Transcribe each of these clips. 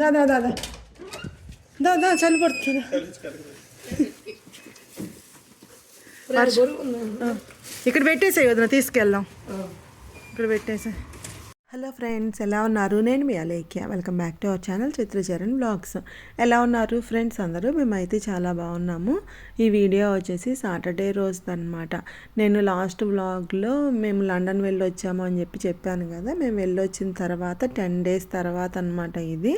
దా దా దా దా. దా దా చలి పడుతుంది ఇక్కడ పెట్టేసాయి వదిన తీసుకెళ్దాం. ఇక్కడ పెట్టేసాయి. హలో ఫ్రెండ్స్ ఎలా ఉన్నారు? నేను మీ Alekhya. Welcome back to our channel Chitracharan blogs. ఎలా ఉన్నారు ఫ్రెండ్స్ అందరూ? మేమైతే చాలా బాగున్నాము. ఈ వీడియో వచ్చేసి సాటర్డే రోజు అనమాట నేను లాస్ట్ బ్లాగ్లో మేము లండన్ వెళ్ళొచ్చాము అని చెప్పి చెప్పాను కదా మేము వెళ్ళొచ్చిన తర్వాత టెన్ డేస్ తర్వాత అనమాట ఇది.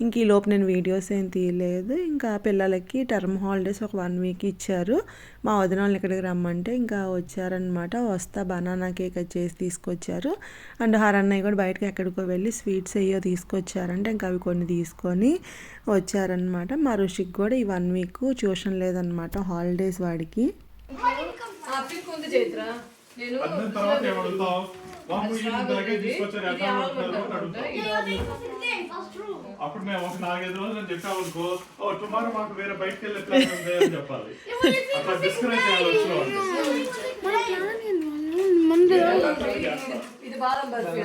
ఇంక ఈ లోపు నేను వీడియోస్ ఏం తీయలేదు. ఇంకా పిల్లలకి టర్మ్ హాలిడేస్ ఒక వన్ వీక్ ఇచ్చారు. మా వదిన వాళ్ళని ఇక్కడికి రమ్మంటే ఇంకా వచ్చారనమాట వస్తా బనానా కేక్ చేసి తీసుకొచ్చారు. అండ్ హరన్నయ్య కూడా బయటకి ఎక్కడికో వెళ్ళి స్వీట్స్ అయ్యో తీసుకొచ్చారంటే ఇంకా అవి కొన్ని తీసుకొని వచ్చారనమాట మా ఋషికి కూడా ఈ వన్ వీక్ ట్యూషన్ లేదనమాట హాలిడేస్ వాడికి. అప్పుడు మేము ఒక నాలుగైదు రోజులు ఓ టుమారో మాకు వేరే బయటకు వెళ్ళే ప్లాన్ ఉంది అని చెప్పాలి. అట్లా డిస్కరేజ్ చేయాలి వచ్చిన ఇది బాదం బర్ఫీ?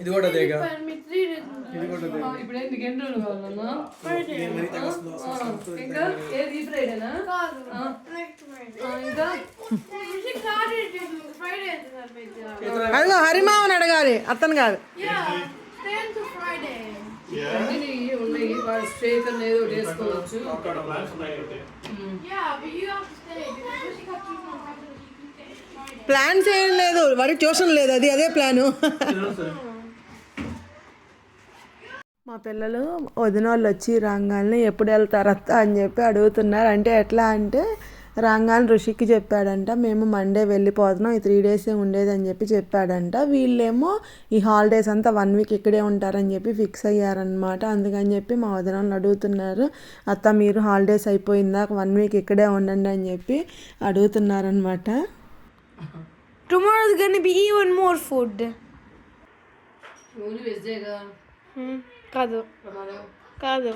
ఇది కూడా దేగా ఆ, ఇప్పుడు ఏంటి ఎన్ని రోజులు కావాలన్నా? ఆ, ఇంకా? ఏది? ఈ ఫ్రైడేనా? ఆ, ఆ, ఇంకా? అదిగో హరిమావని అడగాలి. అతను కాదు. ఏదో ఒకటి ప్లాన్ చేయడం లేదు. మరి ట్యూషన్ లేదు. అది అదే ప్లాను. మా పిల్లలు వదిన వాళ్ళు వచ్చి రాగానే ఎప్పుడు వెళ్తారు అత్త అని చెప్పి అడుగుతున్నారు. అంటే ఎట్లా అంటే రాగానే ఋషికి చెప్పాడంట మేము మండే వెళ్ళిపోతున్నాం. ఈ త్రీ డేసే ఉండేది అని చెప్పి చెప్పాడంట. వీళ్ళేమో ఈ హాలిడేస్ అంతా వన్ వీక్ ఇక్కడే ఉంటారని చెప్పి ఫిక్స్ అయ్యారనమాట అందుకని చెప్పి మా వదిన వాళ్ళు అడుగుతున్నారు. అత్త మీరు హాలిడేస్ అయిపోయిందాక వన్ వీక్ ఇక్కడే ఉండండి అని చెప్పి అడుగుతున్నారనమాట Tomorrow is gonna be even more food. వెజ్జేగా కాదు? కాదు.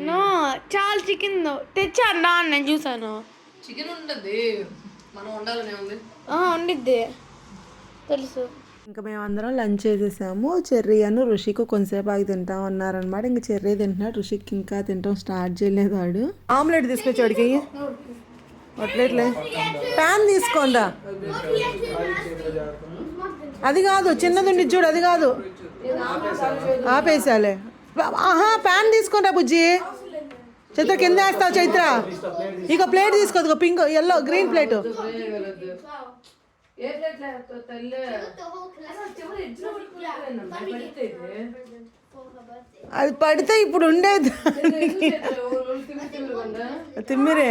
నో చాలా చికెన్ తెచ్చాను రా నేను చూసాను చికెన్ ఉంటుంది. మనం ఉండాలనే ఉంది. ఆ, ఉండిద్ది. తెలుసు. ఇంకా మేమందరం లంచ్ చేసేసాము. చెర్రీ అను ఋషికి కొంతసేపు ఆగి తింటా ఉన్నారనమాట ఇంకా చెర్రీ తింటున్నాడు. ఋషికి ఇంకా తింటాం స్టార్ట్ చేయలేదు వాడు. ఆమ్లెట్ తీసుకొచ్చి వాడికి అట్లేట్లే ప్యాన్ తీసుకోండా అది కాదు చిన్నది ఉండి చూడు అది కాదు ఆపేసాలే ఆహా ప్యాన్ తీసుకుంటా బుజ్జి చైత్ర కింద వేస్తావు చైత్ర ఇక ప్లేట్ తీసుకోదు పింక్ ఎల్లో గ్రీన్ ప్లేట్. అది పడితే ఇప్పుడు ఉండేది తిమ్మిరే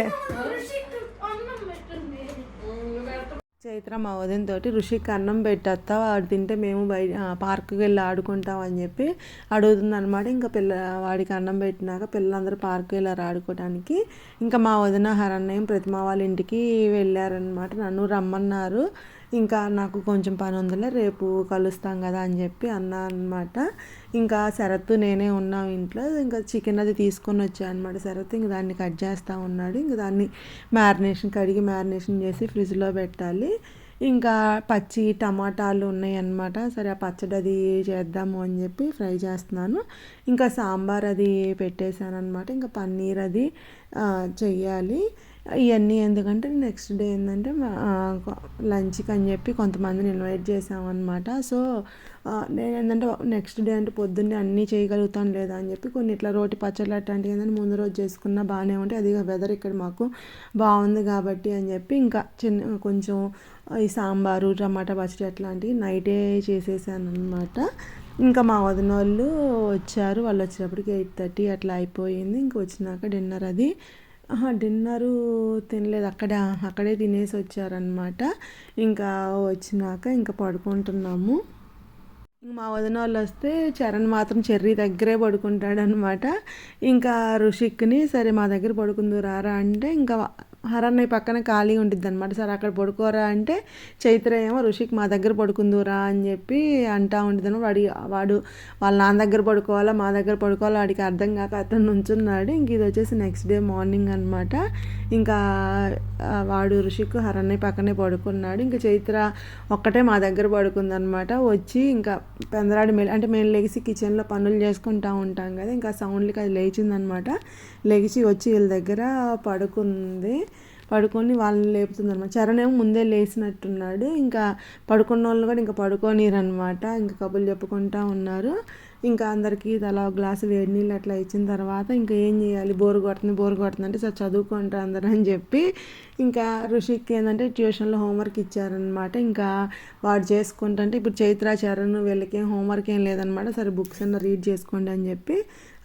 చైత్ర మా వదిన తోటి ఋషికి అన్నం పెట్టేస్తా వాడు తింటే మేము బయట పార్క్కి వెళ్ళి ఆడుకుంటాం అని చెప్పి అడుగుతుంది అనమాట ఇంకా పిల్ల వాడికి అన్నం పెట్టినాక పిల్లలందరూ పార్క్కి వెళ్ళారు ఆడుకోవడానికి ఇంకా మా వదిన హరణ్యం ప్రతిమ వాళ్ళ ఇంటికి వెళ్ళారనమాట నన్ను రమ్మన్నారు. ఇంకా నాకు కొంచెం పని ఉందిలే రేపు కలుస్తాం కదా అని చెప్పి అన్నా అనమాట ఇంకా శరత్ నేనే ఉన్నాం ఇంట్లో ఇంకా చికెన్ అది తీసుకొని వచ్చా అనమాట శరత్ ఇంక దాన్ని కట్ చేస్తూ ఉన్నాడు ఇంక దాన్ని మ్యారినేషన్ కడిగి మ్యారినేషన్ చేసి ఫ్రిడ్జ్లో పెట్టాలి. ఇంకా పచ్చి టమాటాలు ఉన్నాయన్నమాట సరే ఆ పచ్చడి అది చేద్దాము అని చెప్పి ఫ్రై చేస్తున్నాను. ఇంకా సాంబార్ అది పెట్టేశాను అనమాట ఇంకా పన్నీర్ అది చెయ్యాలి. ఇవన్నీ ఎందుకంటే నెక్స్ట్ డే ఏంటంటే లంచ్కి అని చెప్పి కొంతమందిని ఇన్వైట్ చేసామన్నమాట. సో నేను ఏంటంటే నెక్స్ట్ డే అంటే పొద్దున్నే అన్నీ చేయగలుగుతాను లేదా అని చెప్పి కొన్ని ఇట్లా రోటి పచ్చళ్ళు అట్లాంటివి ఏంటంటే ముందు రోజు చేసుకున్నా బాగానే ఉంటాయి. అది వెదర్ ఇక్కడ మాకు బాగుంది కాబట్టి అని చెప్పి ఇంకా చిన్న కొంచెం ఈ సాంబారు టమాటా పచ్చడి అట్లాంటివి నైటే చేసేసాను అనమాట ఇంకా మా వదిన వాళ్ళు వచ్చారు. వాళ్ళు వచ్చేటప్పటికి ఎయిట్ థర్టీ అట్లా అయిపోయింది. ఇంక వచ్చినాక డిన్నర్ అది. డిన్నరు తినలేదు. అక్కడ అక్కడే తినేసి వచ్చారనమాట ఇంకా వచ్చినాక ఇంకా పడుకుంటున్నాము. మా వదిన వాళ్ళు వస్తే చరణ్ మాత్రం చెర్రీ దగ్గరే పడుకుంటాడనమాట ఇంకా ఋషిక్ని సరే మా దగ్గర పడుకుందు రారా అంటే ఇంకా హరన్నయ్య పక్కన ఖాళీ ఉంటుంది అనమాట సార్ అక్కడ పడుకోరా అంటే చైత్ర ఏమో ఋషిక్ మా దగ్గర పడుకుందురా అని చెప్పి అంటా ఉంటుంది వాడి వాడు వాళ్ళ నాన్న దగ్గర పడుకోవాలా మా దగ్గర పడుకోవాలా వాడికి అర్థం కాక అతను నుంచున్నాడు. ఇంక ఇది వచ్చేసి నెక్స్ట్ డే మార్నింగ్ అనమాట ఇంకా వాడు ఋషిక్ హరన్నయ్య పక్కనే పడుకున్నాడు. ఇంకా చైత్ర ఒక్కటే మా దగ్గర పడుకుందనమాట వచ్చి ఇంకా పెందరాడి మేలు అంటే మేము లెగిసి కిచెన్లో పనులు చేసుకుంటా ఉంటాం కదా ఇంకా సౌండ్లకి అది లేచిందనమాట లెగిసి వచ్చి వీళ్ళ దగ్గర పడుకుంది. పడుకొని వాళ్ళని లేపుతుంది అనమాట చరణ్ ఏమో ముందే లేచినట్టున్నాడు ఇంకా పడుకున్న వాళ్ళు కూడా ఇంకా పడుకోనిరనమాట ఇంకా కబుర్లు చెప్పుకుంటా ఉన్నారు. ఇంకా అందరికీ తలా గ్లాసు వేడి నీళ్ళు అట్లా ఇచ్చిన తర్వాత ఇంకా ఏం చేయాలి? బోరు కొడుతుంది బోరు కొడుతుంది అంటే సార్ చదువుకుంటారు అందరూ అని చెప్పి ఇంకా ఋషికి ఏంటంటే ట్యూషన్లో హోంవర్క్ ఇచ్చారనమాట ఇంకా వాడు చేసుకుంటుంటే ఇప్పుడు చైత్ర చరణ్ వీళ్ళకి ఏం హోంవర్క్ ఏం లేదనమాట సరే బుక్స్ అన్న రీడ్ చేసుకోండి అని చెప్పి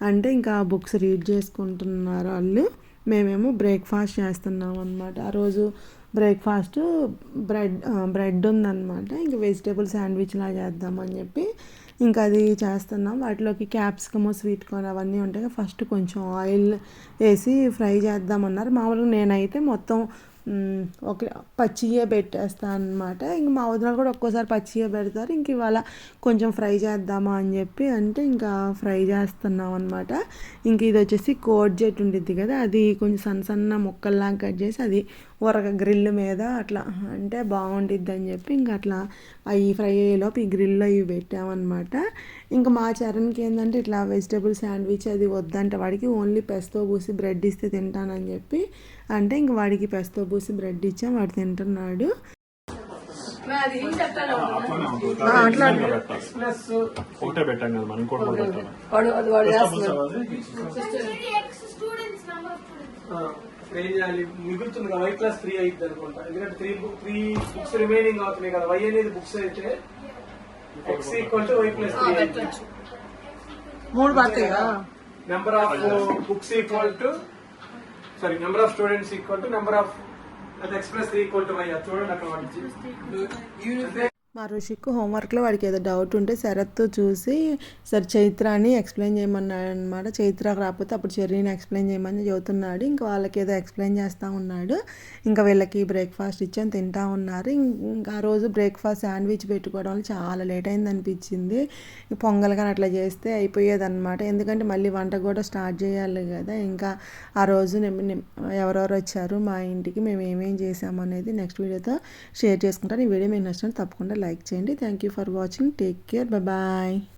అంటే ఇంకా బుక్స్ రీడ్ చేసుకుంటున్నారు వాళ్ళు. మేమేమో బ్రేక్ఫాస్ట్ చేస్తున్నాం అనమాట ఆ రోజు బ్రేక్ఫాస్ట్ బ్రెడ్ బ్రెడ్ ఉందన్నమాట. ఇంకా వెజిటేబుల్ శాండ్విచ్ లా చేద్దామని చెప్పి ఇంకా అది చేస్తున్నాం. వాటిలోకి క్యాప్సికమ్ స్వీట్ కార్న్ అవన్నీ ఉంటాయి. ఫస్ట్ కొంచెం ఆయిల్ వేసి ఫ్రై చేద్దామన్నారు. మామూలుగా నేనైతే మొత్తం ఒక పచ్చియే పెట్టేస్తాను అనమాట ఇంక మా వదిన కూడా ఒక్కోసారి పచ్చియే పెడతారు. ఇంక ఇవాళ కొంచెం ఫ్రై చేద్దామా అని చెప్పి అంటే ఇంకా ఫ్రై చేస్తున్నాం అనమాట ఇంక ఇది వచ్చేసి కోడ్ జెట్ ఉండిద్ది కదా అది కొంచెం సన్న సన్న ముక్కల్లా కట్ చేసి అది ఉరగ గ్రిల్ మీద అట్లా అంటే బాగుండిద్ది అని చెప్పి ఇంకా అట్లా అవి ఫ్రై అయ్యేలోపు ఈ గ్రిల్లో ఇవి పెట్టామన్నమాట. ఇంకా మా చరణ్కి ఏంటంటే ఇట్లా వెజిటేబుల్ శాండ్విచ్ అది వద్దంటే. వాడికి ఓన్లీ పెస్తో పూసి బ్రెడ్ ఇస్తే తింటానని చెప్పి అంటే ఇంక వాడికి పెస్తో పూసి బ్రెడ్ ఇచ్చాం. వాడు తింటున్నాడు. పెట్టాలి. ఒకటే పెట్టాం కదా మనం ఇంకోటి కూడా ఇప్పుడు ఏం చేయాలి మిగులుతుంది కదా వై క్లాస్ త్రీ అయింది అనుకుంటా. ఎందుకంటే three book three books remaining అవుతున్నాయి కదా వై అనేది బుక్స్ అయితే X equal to Y plus three మూడు number of books equal to sorry number of students equal to number of X plus three equal to Y అది చూడండి అక్కడ వాడి మా ఋషికు హోంవర్క్లో వాడికి ఏదో డౌట్ ఉంటే శరత్ చూసి సరే చైత్ర అని ఎక్స్ప్లెయిన్ చేయమన్నాడు అనమాట చైత్ర రాకపోతే అప్పుడు చెర్రీని ఎక్స్ప్లెయిన్ చేయమని చెబుతున్నాడు. ఇంకా వాళ్ళకి ఏదో ఎక్స్ప్లెయిన్ చేస్తూ ఉన్నాడు. ఇంకా వీళ్ళకి బ్రేక్ఫాస్ట్ ఇచ్చాను తింటా ఉన్నారు. ఇంకా ఆ రోజు బ్రేక్ఫాస్ట్ శాండ్విచ్ పెట్టుకోవడం వల్ల చాలా లేట్ అయింది అనిపించింది పొంగల్ కానీ అట్లా చేస్తే అయిపోయేది అనమాట ఎందుకంటే మళ్ళీ వంట కూడా స్టార్ట్ చేయాలి కదా. ఇంకా ఆ రోజు ఎవరెవరు వచ్చారు మా ఇంటికి మేము ఏమేం చేసాము అనేది నెక్స్ట్ వీడియోతో షేర్ చేసుకుంటాను. ఈ వీడియో మీకు నచ్చినట్టు తప్పకుండా లైక్ చేయండి thank you for watching take care bye